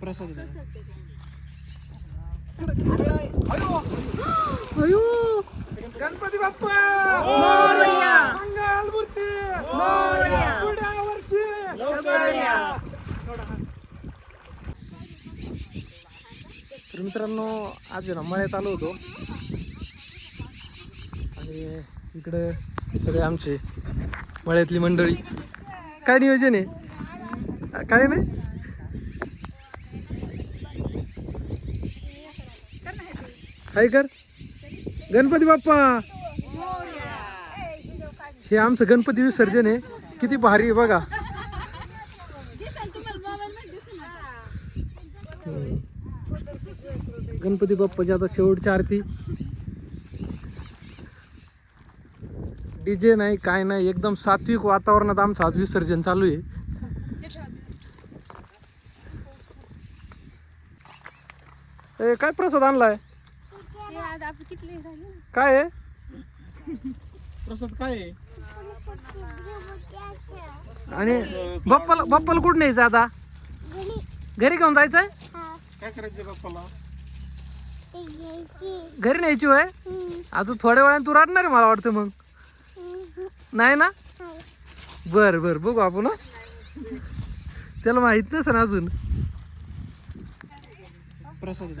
प्रसाद गणपती बाप्पा! मंगल मूर्ती! तर मित्रांनो आज ना मळ्यात आलो होतो. आणि इकडे सगळे आमचे मळ्यातली मंडळी. काय नियोजन आहे? काय नाही? काय कर. गणपती बाप्पा. हे आमचं गणपती विसर्जन आहे. किती भारी आहे बघा. गणपती बाप्पाची आता शेवटची आरती. डीजे नाही काय नाही एकदम सात्विक वातावरणात आमचं आज विसर्जन चालू आहे. काय प्रसाद आणलाय? काय आहे प्रसाद काय आहे? आणि बाप्पाला बाप्पाला कुठं न्यायचं आता? घरी घेऊन जायचंय? काय करायचं बाप्पाला? घरी न्यायची होय? आता थोड्या वेळाने तू रडणार आहे मला वाटतं मग. नाही ना? बर बर बघू आपण. त्याला माहीत नसेल अजून. प्रसाद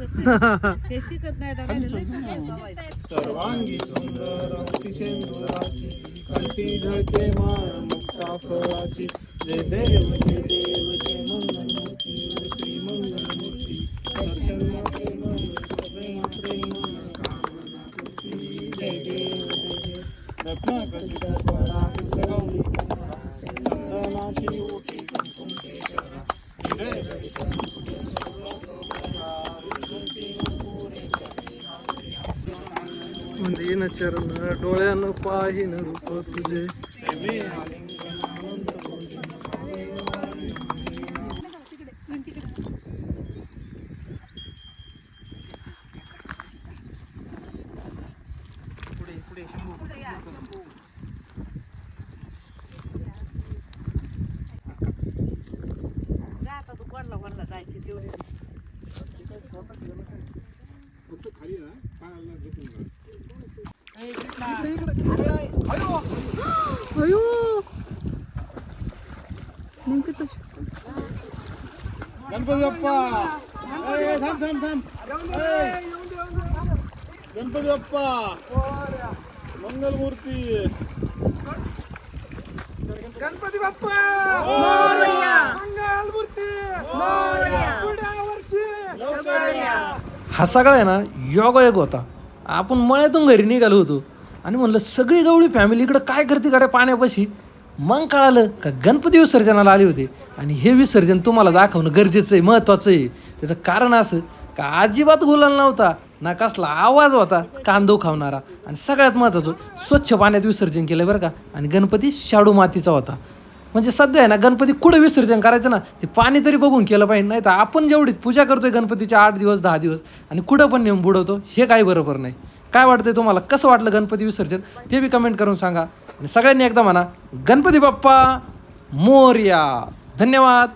हे शिकत नाही सर्वांगी सुंदर अतिशेंदुराची कंठी झळके माळ मुक्ता फळाची जय देव जय देव जय मंगलमूर्ती श्री मंगलमूर्ती दर्शन मात्रे मंगल सगळे कामना पूर्ती जय देव जय देव रत्नाकरित स्वरात चंदनाची ओटी कुंकुम केशरा जय म्हणजे म्हणजे न चरण डोळ्यानं पाहिन रूप तुझे. आता तू कोणला जायची गणपती बाप्पा ए, थांब थांब थांब. गणपती बाप्पा मंगलमूर्ती. गणपती बाप्पा मोरया. मंगल मूर्ती मोरया. पुढ्या वर्षी. मोरया हा सगळा आहे ना योगायोग होता. आपण मळ्यातून घरी निघालो होतो. आणि म्हणलं सगळी गवळी फॅमिली इकडं काय करते गाड्या पाण्यापाशी? मग कळालं का गणपती विसर्जनाला आले होते. आणि हे विसर्जन तुम्हाला दाखवणं गरजेचं आहे महत्त्वाचं आहे. त्याचं कारण असं का अजिबात गुलाल नव्हता ना कसला आवाज होता कांदो खावणारा. आणि सगळ्यात महत्त्वाचं स्वच्छ पाण्यात विसर्जन केलं बरं का. आणि गणपती शाडू मातीचा होता. म्हणजे सध्या आहे ना गणपती कुठं विसर्जन करायचं ना ते पाणी तरी बघून केलं पाहिजे नाही तर आपण जेवढी पूजा करतोय गणपतीच्या आठ दिवस दहा दिवस आणि कुठं पण नेऊन बुडवतो हे काही बरोबर नाही. काय वाटतंय तुम्हाला? कसं वाटलं गणपती विसर्जन? ते बी कमेंट करून सांगा. सगळ्यांनी एकदा म्हणा गणपती बाप्पा मोर्या. धन्यवाद.